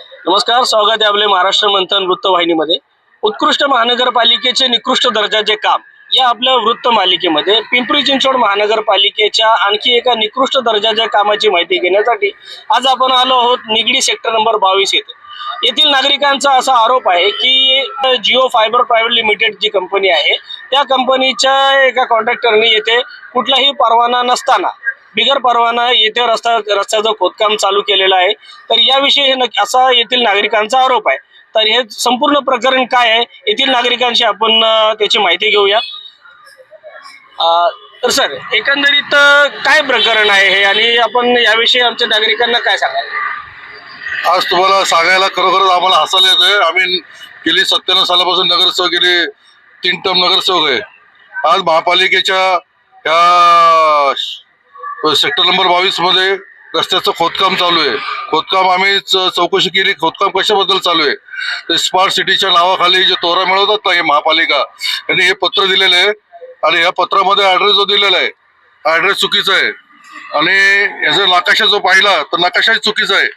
नमस्कार स्वागत आहे आपले महाराष्ट्र मंथन वृत्तवाहिनीमध्ये उत्कृष्ट महानगरपालिकेचे निकृष्ट दर्जाचे काम या आपल्या वृत्त मालिकेमध्ये पिंपरी चिंचवड महानगरपालिकेच्या आणखी एका निकृष्ट दर्जाच्या कामाची माहिती घेण्यासाठी आज आपण आलो आहोत निगडी सेक्टर नंबर बावीस येथे. येथील नागरिकांचा असा आरोप आहे की जिओ फायबर प्रायव्हेट लिमिटेड जी कंपनी आहे त्या कंपनीच्या एका कॉन्ट्रॅक्टरने येथे कुठलाही परवाना नसताना बिगर परवाना येथे रस्ता रस्त्याचं खोदकाम चालू केलेलं आहे. तर याविषयी हे असा येथील नागरिकांचा आरोप आहे. तर हे संपूर्ण प्रकरण काय आहे येथील नागरिकांशी आपण त्याची माहिती घेऊया. तर सर एकंदरीत काय प्रकरण आहे हे आणि आपण याविषयी आमच्या नागरिकांना काय सांगाल? आज तुम्हाला सांगायला खरोखरच आम्हाला हसायला येतोय. आम्ही गेली सत्त्याण्णव सालापासून नगरसेवक गेली तीन टर्म नगरसेवक आहे. आज महापालिकेच्या ह्या सेक्टर नंबर बावीसमध्ये रस्त्याचं खोदकाम चालू आहे. खोदकाम आम्ही च- चौकशी केली. खोदकाम कशाबद्दल चालू आहे? ते स्मार्ट सिटीच्या नावाखाली जे तोरा मिळवतात ना हे महापालिका यांनी हे पत्र दिलेलं आहे. आणि या पत्रामध्ये ऍड्रेस जो दिलेला आहे ऍड्रेस चुकीचा आहे. आणि याचा नकाशा जो पाहिला तर नकाशाही चुकीचा आहे.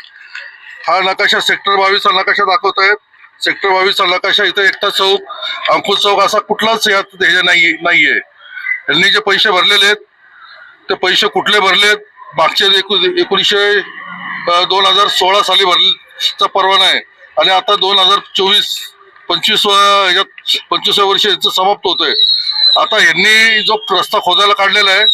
हा नकाशा सेक्टर बावीसचा नकाशा दाखवत आहेत. सेक्टर बावीसचा नकाशा इथे एकटा चौक अंकुश चौक असा कुठलाच यात हे नाही नाहीये. यांनी जे पैसे भरलेले आहेत ते पैसे कुठले भरलेत? मागचे एकू एकोणीसशे दोन हजार सोळा साली भरचा परवाना आहे आणि आता दोन हजार चोवीस पंचवीस ह्याच्यात पंचवीसव्या वर्षी याचं समाप्त होतंय. आता यांनी जो रस्ता खोदायला काढलेला आहे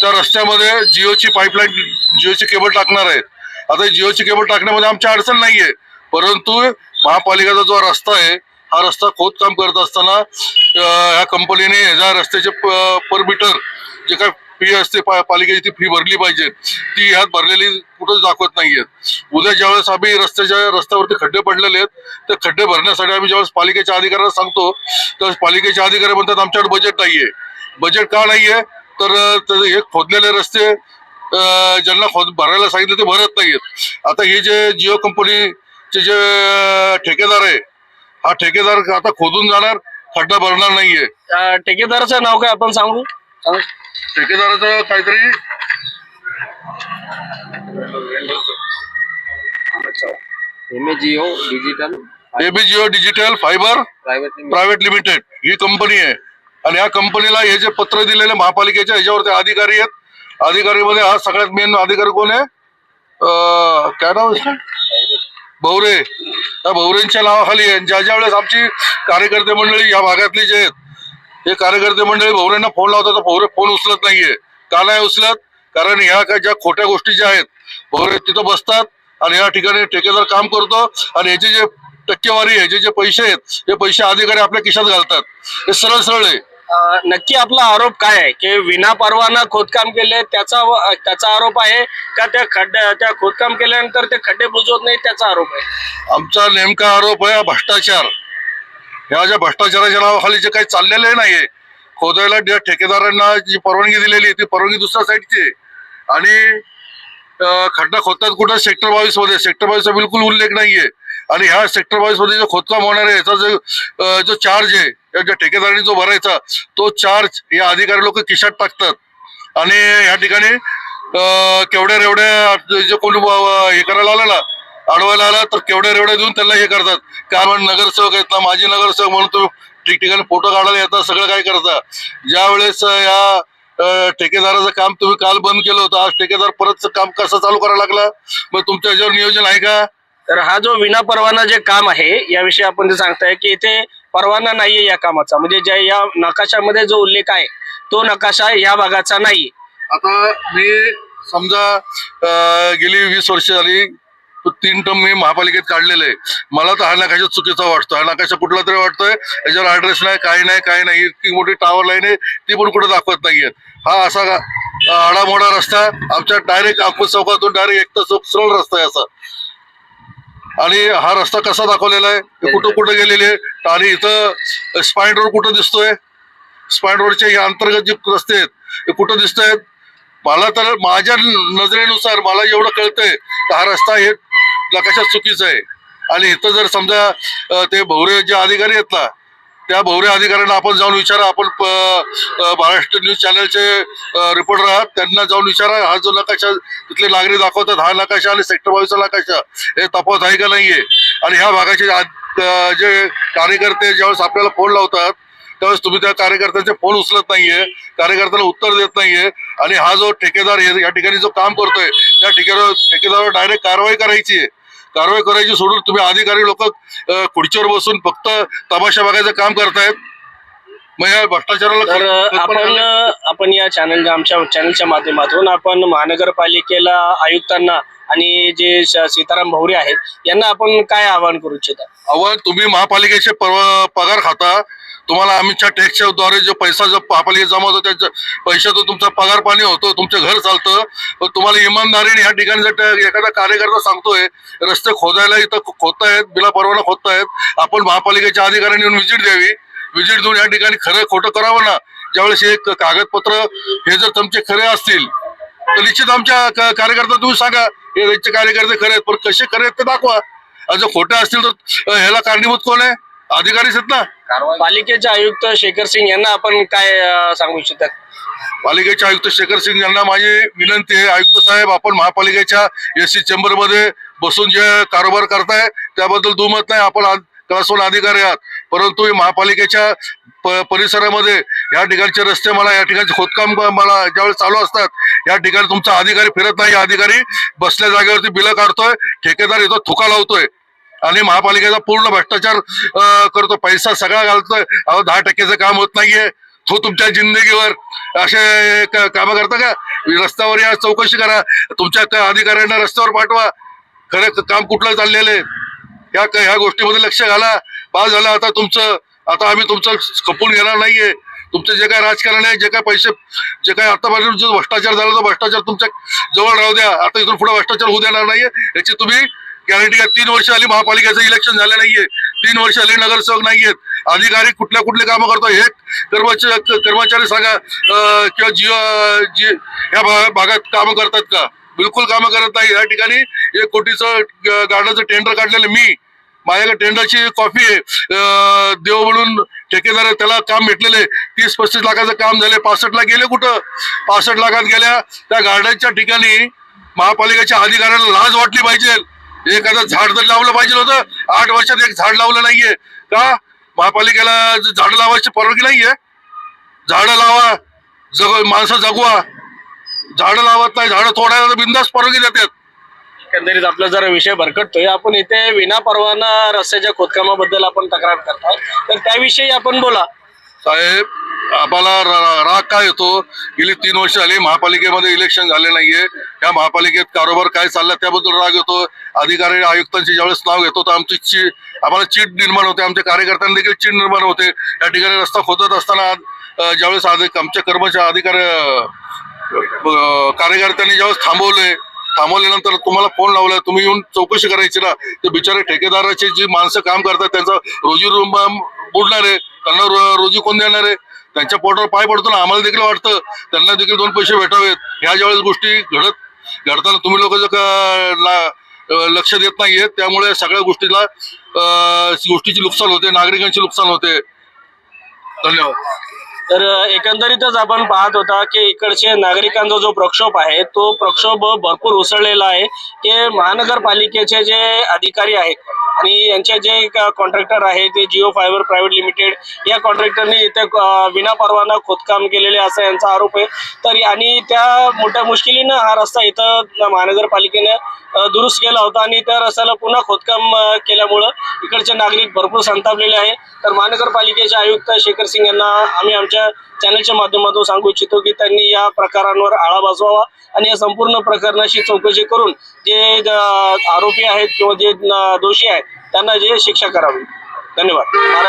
त्या रस्त्यामध्ये जिओची पाईपलाईन जिओची केबल टाकणार आहेत आता जिओची केबल टाकण्यामध्ये आमची अडचण नाही आहे परंतु महापालिकेचा जो रस्ता आहे हा रस्ता खोदकाम करत असताना ह्या कंपनीने ह्या रस्त्याचे पर मीटर जे काय फी असते पालिकेची ती फी भरली पाहिजे. ती ह्यात भरलेली कुठंच दाखवत नाहीयेत. उद्या ज्यावेळेस आम्ही रस्त्याच्या रस्त्यावरती खड्डे पडलेले आहेत ते खड्डे भरण्यासाठी आम्ही ज्यावेळेस पालिकेच्या अधिकाऱ्यांना सांगतो त्यावेळेस पालिकेचे अधिकारी म्हणतात आमच्याकडे बजेट नाहीये. बजेट का नाहीये? तर तर हे खोदलेले रस्ते ज्यांना खोद भरायला सांगितलं ते भरत नाहीयेत. आता हे जे जिओ कंपनीचे जे ठेकेदार आहे हा ठेकेदार आता खोदून जाणार खड्डा भरणार नाहीये. ठेकेदाराचं नाव काय आपण सांगू. ठेकेदाराचं काहीतरी MAGO digital ABGO digital fibre private limited ही कंपनी आहे. आणि या कंपनीला हे जे पत्र दिलेले महापालिकेच्या ह्याच्यावरती अधिकारी आहेत. अधिकारी मध्ये हा सगळ्यात मेन अधिकारी कोण आहे? काय नाव भवरे. त्या भवरेंच्या नावाखाली आहे. ज्या ज्या वेळेस आमची कार्यकर्ते मंडळी या भागातली जे आहेत हे कार्यकर्ते मंडळी भवरेंना फोन लावतात तर भवरे फोन उचलत नाहीये. का नाही उचलत? कारण ह्या काय ज्या खोट्या गोष्टी ज्या आहेत भवरे तिथं बसतात आणि या ठिकाणी ठेकेदार काम करतो आणि याचे जे टक्केवारी आहे जे जे पैसे आहेत हे पैसे अधिकारी आपल्या खिशात घालतात. हे सरळ सरळ आहे. नक्की आपला आरोप काय आहे? की विना परवाना खोदकाम केले त्याचा त्याचा आरोप आहे का त्या खड्ड्या त्या खोदकाम केल्यानंतर ते खड्डे बुजवत नाही त्याचा आरोप आहे? आमचा नेमका आरोप आहे भ्रष्टाचार. ह्या ज्या भ्रष्टाचाराच्या नावाखाली जे काही चाललेलं नाहीये खोदायला ज्या ठेकेदारांना जी परवानगी दिलेली आहे ती परवानगी दुसऱ्या साईडची आहे. आणि खड्डा खोदतात कुठं? सेक्टर बावीसमध्ये सेक्टर बावीसचा बिलकुल उल्लेख नाहीये. आणि ह्या सेक्टर बावीसमध्ये जो खोदकाम होणार आहे याचा जो जो चार्ज आहे या ज्या ठेकेदारांनी जो भरायचा तो चार्ज या अधिकारी लोक किशात टाकतात. आणि या ठिकाणी केवढ्या रेवड्या जे कोणी हे करायला आला ना अडवायला आला तर केवढ्या रेवड्या देऊन त्यांना हे करतात. कारण नगरसेवक आहेत ना माजी नगरसेवक म्हणून तुम्ही ठिकठिकाणी फोटो काढायला येतात सगळं काय करता? ज्या वेळेस या ठेकेदाराचं काम तुम्ही काल बंद केलं होतं आज ठेकेदार परत काम कसं चालू करायला लागला? मग तुमच्या याच्यावर नियोजन आहे का? तर हा जो विना परवाना जे काम आहे याविषयी आपण जे सांगताय की इथे परवाना नाहीये या कामाचा. म्हणजे ज्या या नकाशामध्ये जो उल्लेख आहे तो नकाशा या भागाचा नाही. आता मी समजा गेली वीस वर्ष झाली तो तीन टर्म मी महापालिकेत काढलेले आहे. मला तर हा नकाशा चुकीचा वाटतो. हा नकाशा कुठला तरी वाटतोय. याच्यावर ऍड्रेस नाही काही नाही काही नाही. इतकी मोठी टावर लाईन आहे ती पण कुठे दाखवत नाहीये हा असा आडामोडा रस्ता आमच्या डायरेक्ट आपूस चौकातून डायरेक्ट एक तर सरळ रस्ता आहे असा. आणि हा रस्ता कसा दाखवलेला आहे? कुठं कुठं गेलेले आहे? आणि इथं स्पाईन रोड कुठं दिसतोय? स्पाईन रोडच्या या अंतर्गत जे रस्ते आहेत हे कुठं दिसत आहेत मला तर माझ्या नजरेनुसार मला एवढं कळतंय. तर हा रस्ता हे नकाशात चुकीचं आहे? आणि इथं जर समजा ते भोवरे जे अधिकारी आहेत ना त्या भोवरे अधिकाऱ्यांना आपण जाऊन विचारा आपण महाराष्ट्र न्यूज चॅनलचे रिपोर्टर आहात त्यांना जाऊन विचारा हा जो नकाशा तिथले नागरिक दाखवतात हा नकाशा आणि सेक्टर बावीसचा नकाशा हे तपास आहे का नाहीये? आणि ह्या भागाचे जे कार्यकर्ते ज्यावेळेस आपल्याला फोन लावतात त्यावेळेस तुम्ही त्या कार्यकर्त्यांचे फोन उचलत नाहीये कार्यकर्त्याला उत्तर देत नाहीये आणि हा जो ठेकेदार या ठिकाणी जो काम करतोय त्या ठिकाणी ठेकेदारावर डायरेक्ट कारवाई करायची आहे. कारवाई करायची सोडून तुम्ही अधिकारी लोक खुर्चीवर बसून फक्त तमाशा बघायचं काम करतायत मग या भ्रष्टाचाराला आपण. आपण या चॅनल आमच्या चॅनलच्या माध्यमातून आपण महानगरपालिकेला आयुक्तांना आणि जे सीताराम भवरे आहेत यांना आपण काय आवाहन करू इच्छिता? अव तुम्ही महापालिकेचे पगार खाता. तुम्हाला आमच्या टॅक्सच्या द्वारे जो पैसा जो महापालिकेत जमा होतो त्याच्या पैशातून तुमचा पगार पाणी होतो तुमचं घर चालतं. पण तुम्हाला इमानदारीने ह्या ठिकाणी जर एखादा कार्यकर्ता सांगतोय रस्ते खोदायला इथं खोदतायत बिला परवाना खोदतायत आपण महापालिकेच्या अधिकाऱ्यांनी येऊन व्हिजिट द्यावी. व्हिजिट देऊन या ठिकाणी खरं खोटं करावं ना. ज्यावेळेस हे कागदपत्र हे जर तुमचे खरे असतील तर निश्चित आमच्या कार्यकर्ता तुम्ही सांगा हे त्यांचे कार्यकर्ते खरे आहेत पण कसे खरे आहेत ते दाखवा. आणि जर खोटे असतील तर ह्याला कारणीभूत कोण आहे? अधिकारीच आहेत ना. पालिकेचे आयुक्त शेखर सिंग यांना आपण काय सांगू इच्छितात? पालिकेचे आयुक्त शेखर सिंग यांना माझी विनंती आहे. आयुक्त साहेब आपण महापालिकेच्या एस सी चेंबरमध्ये बसून जे कारोबार करताय त्याबद्दल दुमत नाही. आपण आज अधिकारी आहात. परंतु महापालिकेच्या परिसरामध्ये या ठिकाणचे रस्ते मला या ठिकाणचे खोदकाम मला ज्यावेळेस चालू असतात या ठिकाणी तुमचा अधिकारी फिरत नाही. अधिकारी बसल्या जागेवरती बिलं काढतोय ठेकेदार येतो थुका लावतोय. आणि महापालिकेचा पूर्ण भ्रष्टाचार करतो. पैसा सगळा घालतोय. अहो दहा टक्क्याचं काम होत नाहीये. तो तुमच्या जिंदगीवर असे काम करता का? रस्त्यावर या चौकशी करा. तुमच्या अधिकाऱ्यांना रस्त्यावर पाठवा. खरं काम कुठलं चाललेलं आहे? या ह्या गोष्टीमध्ये लक्ष घाला. पास झालं आता तुमचं आता आम्ही तुमचं खपून घेणार नाहीये. तुमचं जे काय राजकारण आहे जे काय पैसे जे काय आतापर्यंत जो भ्रष्टाचार झाला तो भ्रष्टाचार तुमच्या जवळ राहू द्या. आता इथून पुढे भ्रष्टाचार होऊ देणार नाहीये. याची तुम्ही गॅरंटी घ्या. तीन वर्ष आली महापालिकेचं इलेक्शन झालं नाहीये. तीन वर्ष आली नगरसेवक नाहीयेत. अधिकारी कुठल्या कुठले कामं करतो हे कर्मचारी कर्मचारी सांगा किंवा जिओ जी या भागात कामं करतात का? बिलकुल कामं करत नाही. या ठिकाणी एक कोटीचं गार्डनचं टेंडर काढलेलं मी. माझ्याकडे टेंडरची कॉफी आहे. देव म्हणून ठेकेदार आहे, त्याला काम भेटलेले तीस पस्तीस लाखाचं काम झाले पासष्टला गेले कुठं? पासष्ट लाखात गेल्या. त्या गार्डनच्या ठिकाणी महापालिकेच्या अधिकाऱ्याला लाज वाटली पाहिजे. एखादं झाड तर लावलं पाहिजे होतं आठ वर्षात एक झाड लावलं नाहीये. का? महापालिकेला झाड लावायची परवानगी नाहीये. झाडं लावा जग माणसं जगवा. झाडं लावत नाही झाडं तोडायला बिंदास परवानगी देतात. एकंदरीत आपला जरा विषय भरकटतोय. आपण इथे विना परवाना रस्त्याच्या खोदकामाबद्दल आपण तक्रार करताय. तर त्याविषयी आपण बोला. साहेब आम्हाला र- र- राग काय येतो? गेली तीन वर्ष झाली महापालिकेमध्ये इलेक्शन झाले नाहीये. या महापालिकेत कारोबार काय चालला त्याबद्दल राग येतो. अधिकारी आयुक्तांची ज्यावेळेस नाव घेतो तर आमची ची आम्हाला चीट निर्माण होते. आमच्या कार्यकर्त्यांना देखील चीट निर्माण होते. या ठिकाणी रस्ता खोदत असताना अं, ज्यावेळेस अधिक आमच्या कर्मचारी अधिकारी अं, कार्यकर्त्यांनी ज्यावेळेस थांबवले थांबवल्यानंतर तुम्हाला फोन लावला तुम्ही येऊन चौकशी करायची ना ते बिचारे ठेकेदाराचे जी माणसं काम करतात त्यांचा रोजी बुडणार आहे त्यांना रोजी कोण देणार आहे? त्यांच्या पोटावर पाय पडतो ना आम्हाला देखील वाटतं त्यांना देखील दोन पैसे भेटावेत. ह्या ज्यावेळेस गोष्टी घडत घडताना तुम्ही लोक जर लक्ष देत नाहीयेत त्यामुळे सगळ्या गोष्टीला गोष्टीचे गोष्टीची नुकसान होते नागरिकांचे नुकसान होते. धन्यवाद. तर एकंदरीतच आपण पाहत होता की इकडचे नागरिकांचा जो प्रक्षोभ आहे तो प्रक्षोभ भरपूर उसळलेला आहे. की महानगरपालिकेचे जे अधिकारी आहेत आणि यांचे जे कॉन्ट्रॅक्टर आहे ते जिओ फायबर प्रायव्हेट लिमिटेड या कॉन्ट्रॅक्टरने इथे विना परवाना खोदकाम केलेले असा यांचा आरोप आहे. तर आणि त्या मोठ्या मुश्किलीनं हा रस्ता इथं महानगरपालिकेने दुरुस्त केला होता आणि त्या रस्त्याला पुन्हा खोदकाम केल्यामुळं इकडचे नागरिक भरपूर संतापलेले आहे. तर महानगरपालिकेचे आयुक्त शेखर सिंग यांना आम्ही आमच्या चॅनलच्या माध्यमातून सांगू इच्छितो की त्यांनी या प्रकारांवर आळा बसवावा आणि या संपूर्ण प्रकरणाची चौकशी करून जे आरोपी आहेत किंवा जे दोषी आहेत त्यांना जे शिक्षा करावी. धन्यवाद.